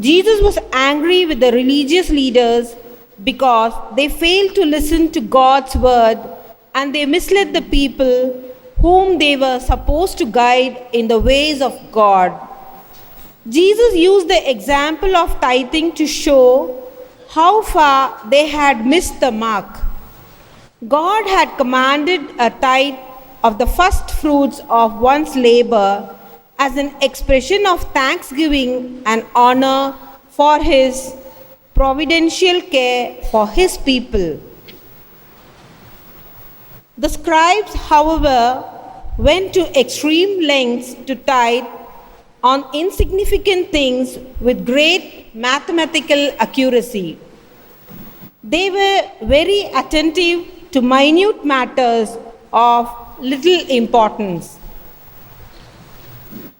Jesus was angry with the religious leaders because they failed to listen to God's word and they misled the people whom they were supposed to guide in the ways of God. Jesus used the example of tithing to show how far they had missed the mark. God had commanded a tithe of the first fruits of one's labor as an expression of thanksgiving and honor for his providential care for his people. The scribes, however, went to extreme lengths to tithe on insignificant things with great mathematical accuracy. They were very attentive to minute matters of little importance.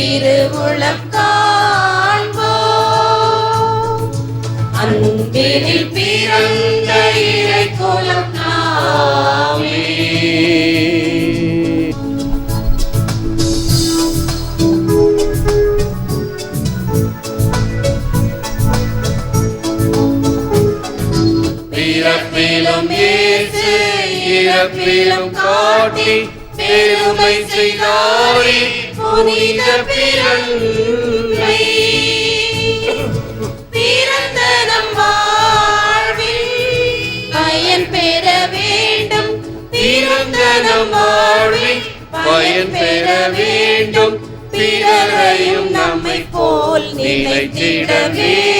திருவுளம் காண்போம் அன்பினில் பிறந்த இறைக்குலம் நாமே. பிறப்பிலும் இயேசு இறப்பிலும் காட்டி பெருமை செய்தாரே. புனித பிறந்தை. பிறந்த நம் வாழ்வில் பயன் பெற வேண்டும். பிறந்த நம் வாழ்வில் பயன் பெற வேண்டும். பிறரையும் நம்மை போல் நினைத்திட வேண்டும்.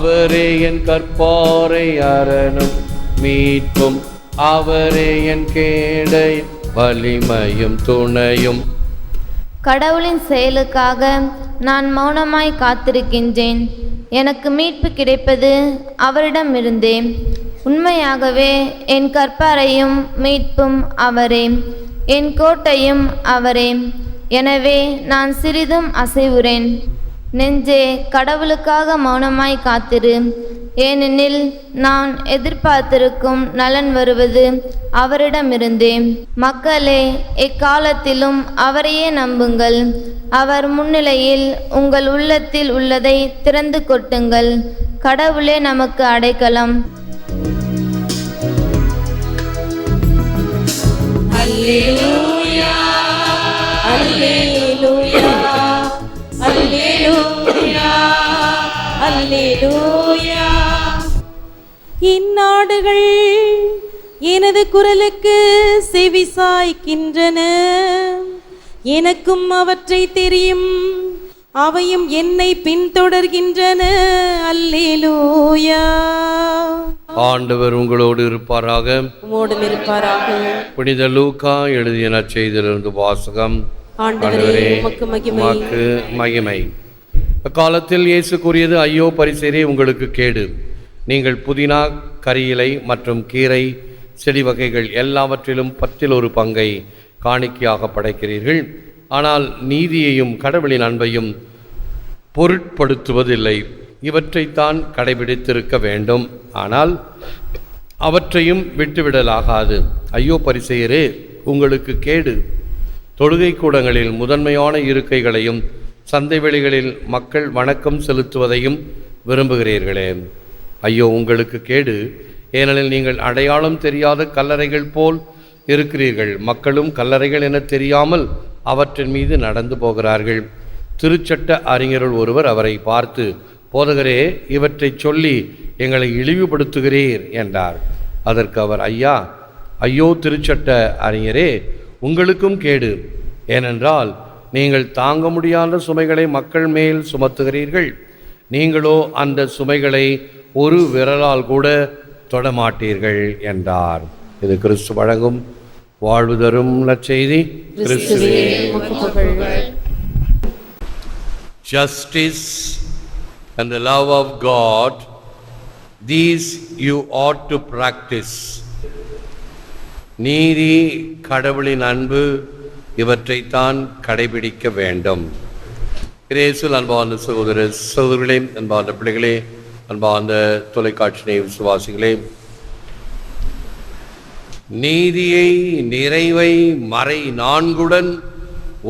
அவரே என் கற்பாரை அரணும். மீட்பும் அவரே என் கேடை வலிமையும் துணையும். கடவுளின் செயலுக்காக நான் மௌனமாய் காத்திருக்கின்றேன். எனக்கு மீட்பு கிடைப்பது அவரிடமிருந்தே உண்மையாகவே என் கற்பாரையும் மீட்பும் அவரே. என் கோட்டையும் அவரே. எனவே நான் சிறிதும் அசைவுறேன். நெஞ்சே கடவுளுக்காக மௌனமாய் காத்திரு. ஏனெனில் நான் எதிர்பார்த்திருக்கும் நலன் வருவது அவரிடமிருந்தே. மக்களே எக்காலத்திலும் அவரையே நம்புங்கள். அவர் முன்னிலையில் உங்கள் உள்ளத்தில் உள்ளதை திறந்து கொட்டுங்கள். கடவுளே நமக்கு அடைக்கலம். அல்லேலூயா. இந்நாடுகள் எனது குரலுக்கு செவி சாய்க்கின்றன. எனக்கும் அவற்றை தெரியும். அவையும் என்னை பின்தொடர்கின்றன. அல்லேலூயா ஆண்டவர் உங்களோடு இருப்பாராக. உமோடும் இருப்பாராக. புனித லூக்கா எழுதிய நற்செய்தியிலிருந்து வாசகம். ஆண்டவரே உமக்கு மகிமை. உமக்கு மகிமை. அக்காலத்தில் இயேசு கூறியது ஐயோ பரிசேரே உங்களுக்கு கேடு. நீங்கள் புதினா கரியிலை மற்றும் கீரை செடி வகைகள் எல்லாவற்றிலும் பத்தில் ஒரு பங்கை காணிக்கையாக படைக்கிறீர்கள். ஆனால் நீதியையும் கடவுளின் அன்பையும் பொருட்படுத்துவதில்லை. இவற்றைத்தான் கடைபிடித்திருக்க வேண்டும். ஆனால் அவற்றையும் விட்டுவிடலாகாது. ஐயோ பரிசெயரே உங்களுக்கு கேடு. தொழுகை கூடங்களில் முதன்மையான இருக்கைகளையும் சந்தை வெளிகளில் மக்கள் வணக்கம் செலுத்துவதையும் விரும்புகிறீர்களே. ஐயோ உங்களுக்கு கேடு. ஏனெனில் நீங்கள் அடையாளம் தெரியாத கல்லறைகள் போல் இருக்கிறீர்கள். மக்களும் கல்லறைகள் என தெரியாமல் அவற்றின் மீது நடந்து போகிறார்கள். திருச்சட்ட அறிஞருள் ஒருவர் அவரை பார்த்து போதகரே இவற்றை சொல்லி எங்களை இழிவுபடுத்துகிறீர் என்றார். அதற்கு அவர் ஐயா ஐயோ திருச்சட்ட அறிஞரே உங்களுக்கும் கேடு. ஏனென்றால் நீங்கள் தாங்க முடியாத சுமைகளை மக்கள் மேல் சுமத்துகிறீர்கள். நீங்களோ அந்த சுமைகளை ஒரு விரலால் கூட தொடமாட்டீர்கள் என்றார். இது கிறிஸ்து வழங்கும் வாழ்வு தரும் நற்செய்தி. justice and the love of God, these you ought to practice. நீதி கடவுளின் அன்பு இவற்றைத்தான் கடைபிடிக்க வேண்டும். கிரேசில் அன்பார்ந்த சகோதர சகோதரிகளே அன்பார்ந்த பிள்ளைகளே அன்பார்ந்த தொலைக்காட்சி விசுவாசிகளே நீதியை நிறைவை மறை நான்குடன்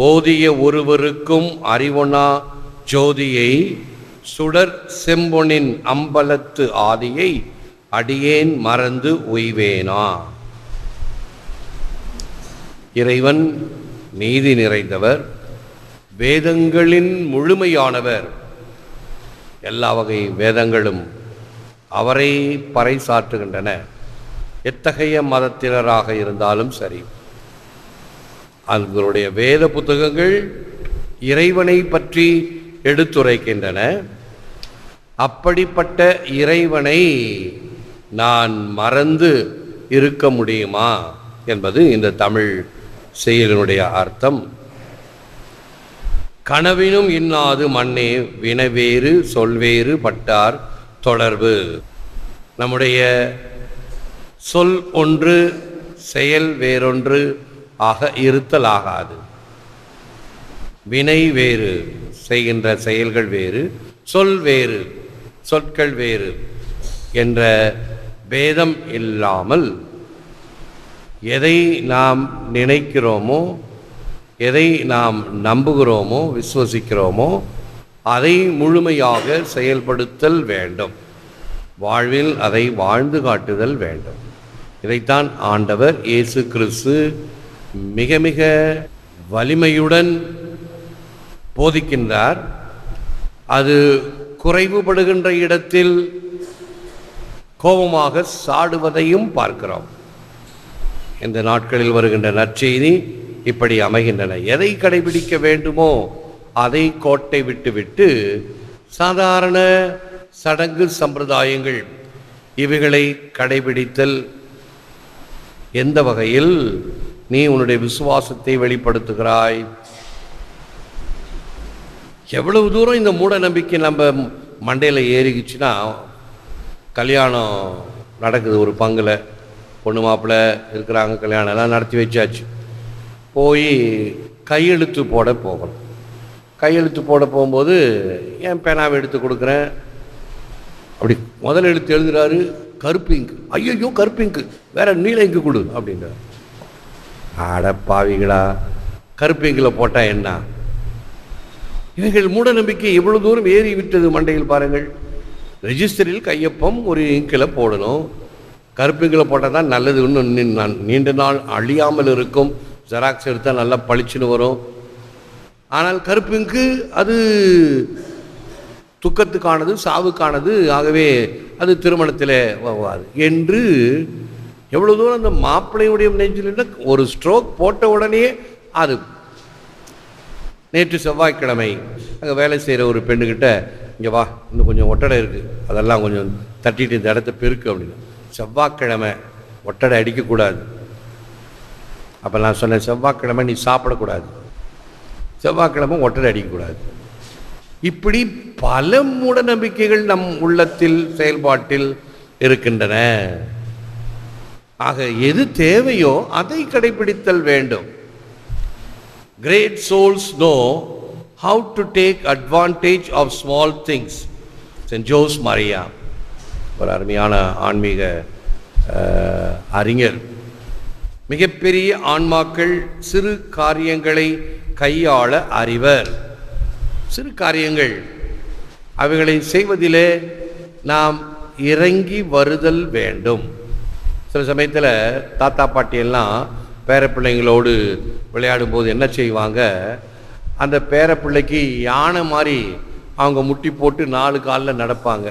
ஓதிய ஒருவருக்கும் அறிவொனா ஜோதியை சுடர் செம்பொனின் அம்பலத்து ஆதியை அடியேன் மறந்து உய்வேனா. இறைவன் நீதி நிறைந்தவர் வேதங்களின் முழுமையானவர். எல்லா வகை வேதங்களும் அவரை பறைசாற்றுகின்றன. எத்தகைய மதத்தினராக இருந்தாலும் சரி. அவர்களுடைய வேத புத்தகங்கள் இறைவனை பற்றி எடுத்துரைக்கின்றன. அப்படிப்பட்ட இறைவனை நான் மறந்து இருக்க முடியுமா? என்பது இந்த தமிழ் செயலினுடைய அர்த்தம் கனவினும் இன்னாது மண்ணே வினவேறு சொல்வேறு பட்டார் தொடர்பு. நம்முடைய சொல் ஒன்று செயல் வேறொன்று ஆக இருத்தலாகாது. வினை வேறு செய்கின்ற செயல்கள் வேறு சொல் வேறு சொற்கள் வேறு என்ற பேதம் இல்லாமல் எதை நாம் நினைக்கிறோமோ எதை நாம் நம்புகிறோமோ விசுவசிக்கிறோமோ அதை முழுமையாக செயல்படுத்தல் வேண்டும். வாழ்வில் அதை வாழ்ந்து காட்டுதல் வேண்டும். இதைத்தான் ஆண்டவர் இயேசு கிறிஸ்து மிக மிக வலிமையுடன் போதிக்கின்றார். அது குறைவுபடுகின்ற இடத்தில் கோபமாக சாடுவதையும் பார்க்கிறோம். இந்த நாட்களில் வருகின்ற நற்செய்தி இப்படி அமைகின்றன. எதை கடைபிடிக்க வேண்டுமோ அதை கோட்டை விட்டுவிட்டு சாதாரண சடங்கு சம்பிரதாயங்கள் இவைகளை கடைபிடித்தல் எந்த வகையில் நீ உன்னுடைய விசுவாசத்தை வெளிப்படுத்துகிறாய்? எவ்வளவு தூரம் இந்த மூட நம்பிக்கை நம்ம மண்டையில் ஏறிக்குச்சுன்னா கல்யாணம் நடக்குது ஒரு பங்கில். பொண்ணு மாப்பிள்ளை இருக்கிறாங்க கல்யாணம் எல்லாம் நடத்தி வச்சாச்சு. போய் கையெழுத்து போட போகணும். கையெழுத்து போட போகும்போது என் பேனாவை எடுத்து கொடுக்குறேன். அப்படி முதல் எழுத்து எழுதுறாரு கருப்பு இங்கு. ஐயோ கருப்பு இங்கு. வேற நீல இங்கு கொடு. அப்படின்றார். ஆட பாவிகளா கருப்பு இங்கில் போட்டால் என்ன? இவைகள் மூட நம்பிக்கை இவ்வளோ தூரம் ஏறி விட்டது மண்டையில் பாருங்கள். ரெஜிஸ்டரில் கையொப்பம் ஒரு இங்கில் போடணும். கருப்புங்கில் போட்டால் தான் நல்லது இன்னும் நான் நீண்ட நாள் அழியாமல் இருக்கும். ஜெராக்ஸ் எடுத்தால் நல்லா பளிச்சுன்னு வரும். ஆனால் கருப்புங்கு அது துக்கத்துக்கானது சாவுக்கானது ஆகவே அது திருமணத்தில் வருவாது என்று எவ்வளோ தூரம் அந்த மாப்பிள்ளையுடைய நெஞ்சில் ஒரு ஸ்ட்ரோக் போட்ட உடனே அது நேற்று செவ்வாய்க்கிழமை அங்கே வேலை செய்கிற ஒரு பெண்ணுக்கிட்ட இங்கே வா இன்னும் கொஞ்சம் ஒட்டடை இருக்குது அதெல்லாம் கொஞ்சம் தட்டிட்டு இந்த இடத்த பெருக்கு அப்படின்னு. செவ்வாய்க்கிழமை ஒட்டடை அடிக்கக்கூடாது. அப்போ நான் சொன்னேன் செவ்வாய்க்கிழமை நீ சாப்பிடக்கூடாது. செவ்வாய்க்கிழமை ஒட்டடை அடிக்கக்கூடாது. இப்படி பல மூட நம்பிக்கைகள் நம் உள்ளத்தில் செயல்பாட்டில் இருக்கின்றன. ஆக எது தேவையோ அதை கடைபிடித்தல் வேண்டும். Great souls know how to take advantage of small things saint Jose Maria. ஒரு அருமையான ஆன்மீக அறிஞர். மிகப்பெரிய ஆன்மாக்கள் சிறு காரியங்களை கையாள அறிவர். சிறு காரியங்கள் அவைகளை செய்வதிலே நாம் இறங்கி வருதல் வேண்டும். சில சமயத்தில் தாத்தா பாட்டியெல்லாம் பேரப்பிள்ளைங்களோடு பேரப்பிள்ளைங்களோடு விளையாடும்போது என்ன செய்வாங்க? அந்த பேரப்பிள்ளைக்கு யானை மாதிரி அவங்க முட்டி போட்டு நாலு காலில் நடப்பாங்க.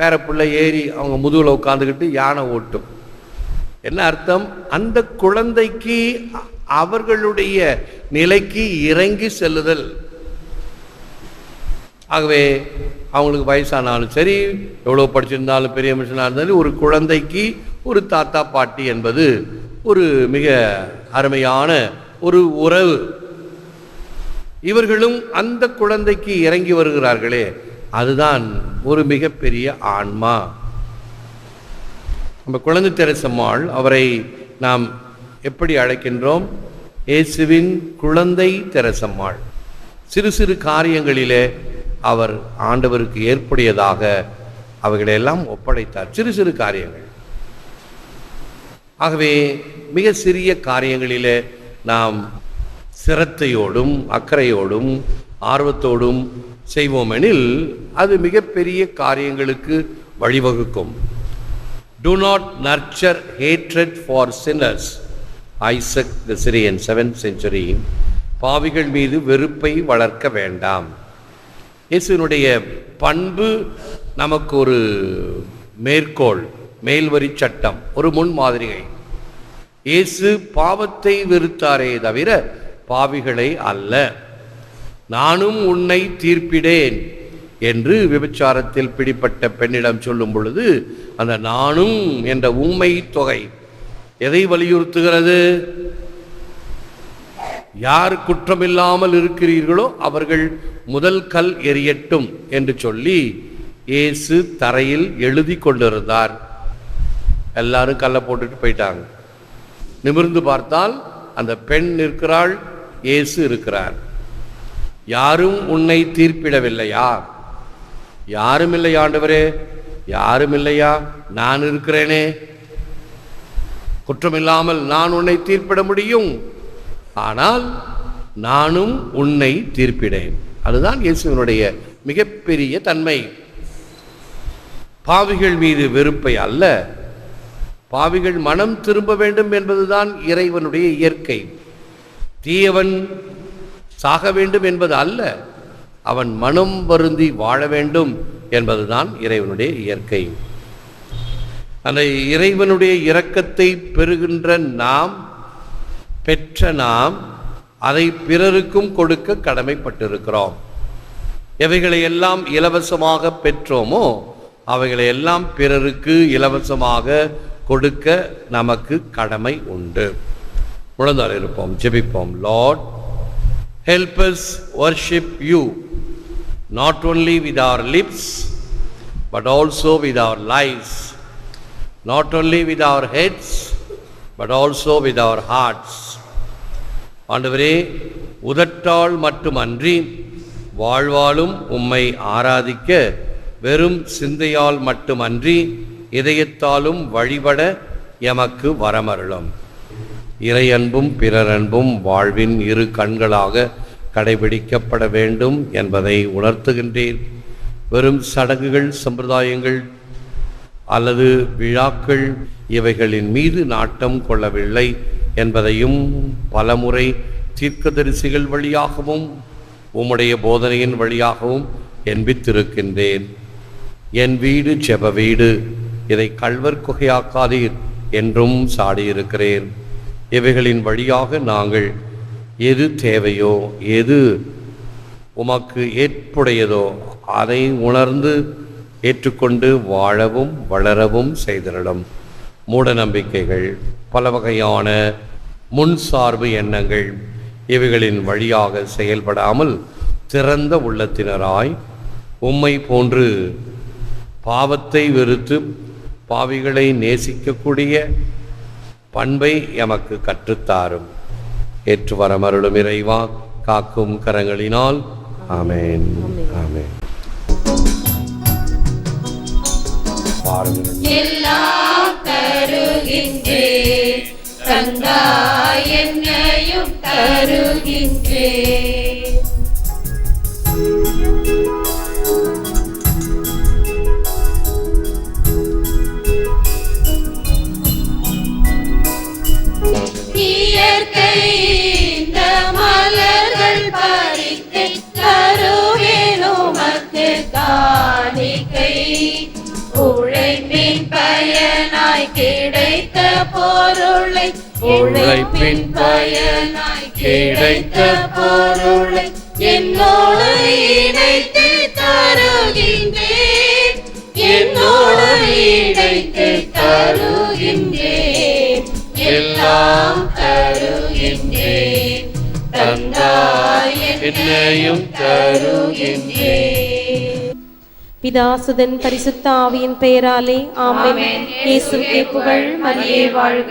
பேரப்பிள்ளை ஏறி அவங்க முதுகில் உட்காந்துக்கிட்டு யானை ஓட்டும். என்ன அர்த்தம்? அந்த குழந்தைக்கு அவர்களுடைய நிலைக்கு இறங்கி செல்லுதல். ஆகவே அவங்களுக்கு வயசானாலும் சரி எவ்வளோ படிச்சிருந்தாலும் பெரிய மனுஷனாக இருந்தாலும் ஒரு குழந்தைக்கு ஒரு தாத்தா பாட்டி என்பது ஒரு மிக அருமையான ஒரு உறவு. இவர்களும் அந்த குழந்தைக்கு இறங்கி வருகிறார்களே. அதுதான் ஒரு மிகப்பெரிய ஆன்மா. நம்ம குழந்தை தெரசம்மாள் அவரை நாம் எப்படி அழைக்கின்றோம்? இயேசுவின் குழந்தை தெரசம்மாள். சிறு சிறு காரியங்களிலே அவர் ஆண்டவருக்கு ஏற்புடையதாக அவைகளையெல்லாம் ஒப்படைத்தார். சிறு சிறு காரியங்கள். ஆகவே மிக சிறிய காரியங்களிலே நாம் சிரத்தையோடும் அக்கறையோடும் ஆர்வத்தோடும் செய்வோமெனில் அது மிகப்பெரிய காரியங்களுக்கு வழிவகுக்கும். Do not nurture hatred for sinners Isaac the Syrian seventh century பாவிகள் மீது வெறுப்பை வளர்க்க வேண்டாம். இயேசுவினுடைய பண்பு நமக்கு ஒரு மேற்கோள் மேல்வரி சட்டம் ஒரு முன்மாதிரிகை இயேசு பாவத்தை வெறுத்தாரே தவிர பாவிகளை அல்ல. நானும் உன்னை தீர்ப்பிடேன் என்று விபச்சாரத்தில் பிடிப்பட்ட பெண்ணிடம் சொல்லும் பொழுது அந்த நானும் என்ற உண்மை தொகை எதை வலியுறுத்துகிறது? யார் குற்றமில்லாமல் இருக்கிறீர்களோ அவர்கள் முதல் கல் எரியட்டும் என்று சொல்லி இயேசு தரையில் எழுதி கொண்டிருந்தார். எல்லாரும் கல்லை போட்டுட்டு போயிட்டாங்க. நிமிர்ந்து பார்த்தால் அந்த பெண் இருக்கிறாள் இயேசு இருக்கிறார். யாரும் உன்னை தீர்ப்பிடவில்லையா? யாரும் இல்லை ஆண்டவரே. யாரும் இல்லையா? நான் இருக்கிறேனே. குற்றமில்லாமல் நான் உன்னை தீர்ப்பிட முடியும். ஆனால் நானும் உன்னை தீர்ப்பிடேன். அதுதான் இயேசுவனுடைய மிகப்பெரிய தன்மை. பாவிகள் மீது வெறுப்பை அல்ல. பாவிகள் மனம் திரும்ப வேண்டும் என்பதுதான் இறைவனுடைய இயற்கை. தீயவன் சாக வேண்டும் என்பது அல்ல. அவன் மனம் வருந்தி வாழ வேண்டும் என்பதுதான் இறைவனுடைய இயற்கை. அந்த இறைவனுடைய இரக்கத்தை பெறுகின்ற நாம் பெற்ற நாம் அதை பிறருக்கும் கொடுக்க கடமைப்பட்டிருக்கிறோம். எவைகளை எல்லாம் இலவசமாக பெற்றோமோ அவைகளை எல்லாம் பிறருக்கு இலவசமாக கொடுக்க நமக்கு கடமை உண்டு. உழந்தால் இருப்போம் ஜெபிப்போம் Lord help us worship you not only with our lips but also with our lives not only with our heads but also with our hearts ஆண்டவரே உதட்டால் மட்டுமன்றி வாழ்வாலும் உம்மை ஆராதிக்க வெறும் சிந்தையால் மட்டுமன்றி இதயத்தாலும் வழிபட எமக்கு வரமருளும் இறை அன்பும் பிறர் அன்பும் வாழ்வின் இரு கண்களாக கடைபிடிக்கப்பட வேண்டும் என்பதை உணர்த்துகின்றேன். வெறும் சடங்குகள் சம்பிரதாயங்கள் அல்லது விழாக்கள் இவைகளின் மீது நாட்டம் கொள்ளவில்லை என்பதையும் பலமுறை தீர்க்கதரிசிகள் வழியாகவும் உம்முடைய போதனையின் வழியாகவும் என்பித்திருக்கின்றேன். என் வீடு செப வீடு இதை கள்வர் குகையாக்காதீர் என்றும் சாடியிருக்கிறேன். இவைகளின் வழியாக நாங்கள் எது தேவையோ எது உமக்கு ஏற்புடையதோ அதை உணர்ந்து ஏற்றுக்கொண்டு வாழவும் வளரவும் செய்திடலும். மூட நம்பிக்கைகள் பல வகையான முன்சார்பு எண்ணங்கள் இவைகளின் வழியாக செயல்படாமல் திறந்த உள்ளத்தினராய் உம்மை போன்று பாவத்தை வெறுத்து பாவிகளை நேசிக்கக்கூடிய பண்பை எமக்கு கற்றுத்தாரும். ஏற்று வரமருளும் இறைவா காக்கும் கரங்களினால். ஆமேன். ஆமேன். பாருங்கள். எல்லாம் என்னையும் உழைப்பின் பயனாய் கிடைத்த பொருளை. உழைப்பின் பயனாய் கிடைத்த பொருளை. என்னோடு இணைத்து தருகின்றேன். என்னோடு இணைத்து தருகின்றேன். எல்லாம் தருகின்றேன். தந்தாய் என்னையும் தருகின்றேன். பிதாசுதன் பரிசுத்த ஆவியின் பெயராலே ஆமென். இயேசுவே புகழ் மரியே வாழ்க